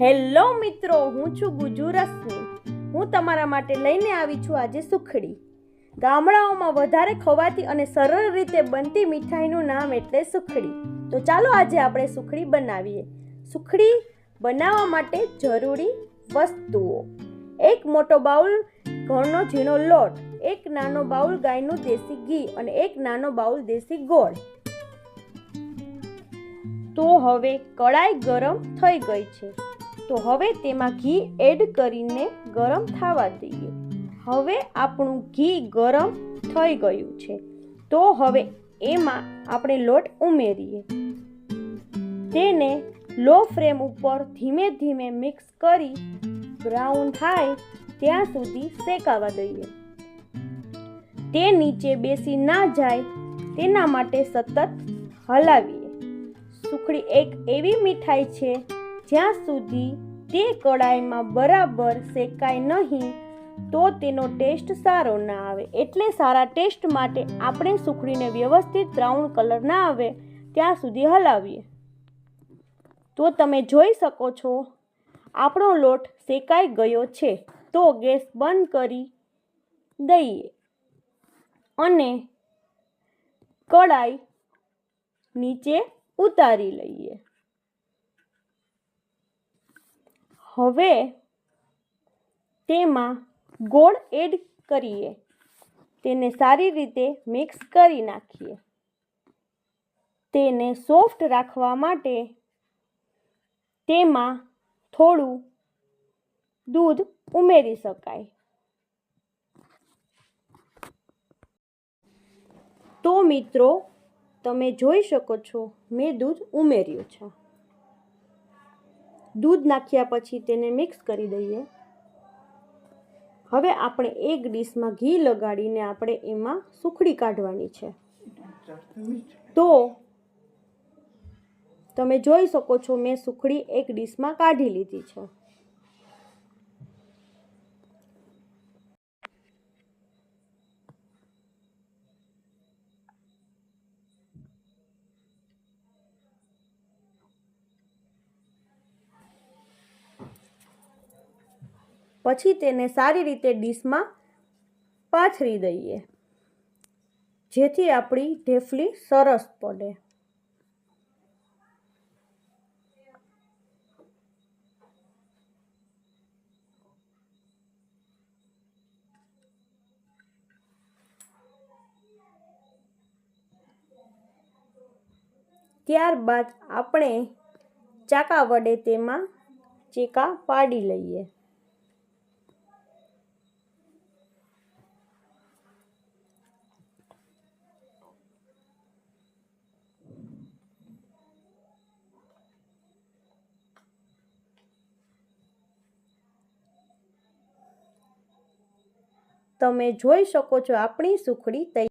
Hello મિત્રો, હું છું ગુજુ રશ્મિ હું તમારા માટે લઈને આવી છું આજે સુખડી. ગામડાઓમાં વધારે ખવાતી અને સરળ રીતે બનતી મીઠાઈનું નામ એટલે સુખડી. તો ચાલો આજે આપણે સુખડી બનાવીએ. સુખડી બનાવવા માટે જરૂરી વસ્તુઓ. એક મોટો બાઉલ, ઘઉંનો ઝીણો લોટ, એક નાનો બાઉલ ગાયનું દેશી ઘી અને એક નાનો બાઉલ દેશી ગોળ. તો હવે કડાઈ ગરમ થઈ ગઈ છે. તો હવે તેમાં ઘી એડ કરીને ગરમ થવા દઈએ. હવે આપણું ઘી ગરમ થઈ ગયું છે. તો હવે એમાં આપણે લોટ ઉમેરીએ. તેને લો ફ્લેમ ઉપર ધીમે ધીમે મિક્સ કરી બ્રાઉન થાય ત્યાં સુધી શેકાવા દઈએ. તે નીચે બેસી ના જાય તેના માટે સતત હલાવીએ. સુખડી એક એવી મીઠાઈ છે જ્યાં સુધી તે કડાઈમાં બરાબર શેકાય નહીં, તો તેનો ટેસ્ટ સારો ના આવે. એટલે સારા ટેસ્ટ માટે આપણે સુખડીને વ્યવસ્થિત બ્રાઉન કલર ના આવે, ત્યાં સુધી હલાવીએ. તો તમે જોઈ શકો છો, આપણો લોટ શેકાઈ ગયો છે, તો ગેસ બંધ કરી દઈએ. અને કડાઈ નીચે ઉતારી લઈએ. હવે તેમાં ગોળ એડ કરીએ. તેને સારી રીતે મિક્સ કરી નાખીએ. તેને સોફ્ટ રાખવા માટે તેમાં થોડું દૂધ ઉમેરી શકાય. તો મિત્રો તમે જોઈ શકો છો, મેં દૂધ ઉમેર્યું છે. દૂધ નાખ્યા પછી તેને મિક્સ કરી દઈએ. હવે આપણે એક ડીશમાં ઘી લગાડીને આપણે એમાં સુખડી કાઢવાની છે. તો તમે જોઈ શકો છો, મેં સુખડી એક ડીશમાં કાઢી લીધી છે. પછી તેને સારી રીતે ડીશમાં પાથરી દઈએ. જેથી આપણી ઢેફલી સરસ પડે. ત્યારબાદ આપણે ચાકા વડે તેમાં ચીકા પાડી લઈએ. તમે જોઈ શકો છો આપણી સુખડી તૈયાર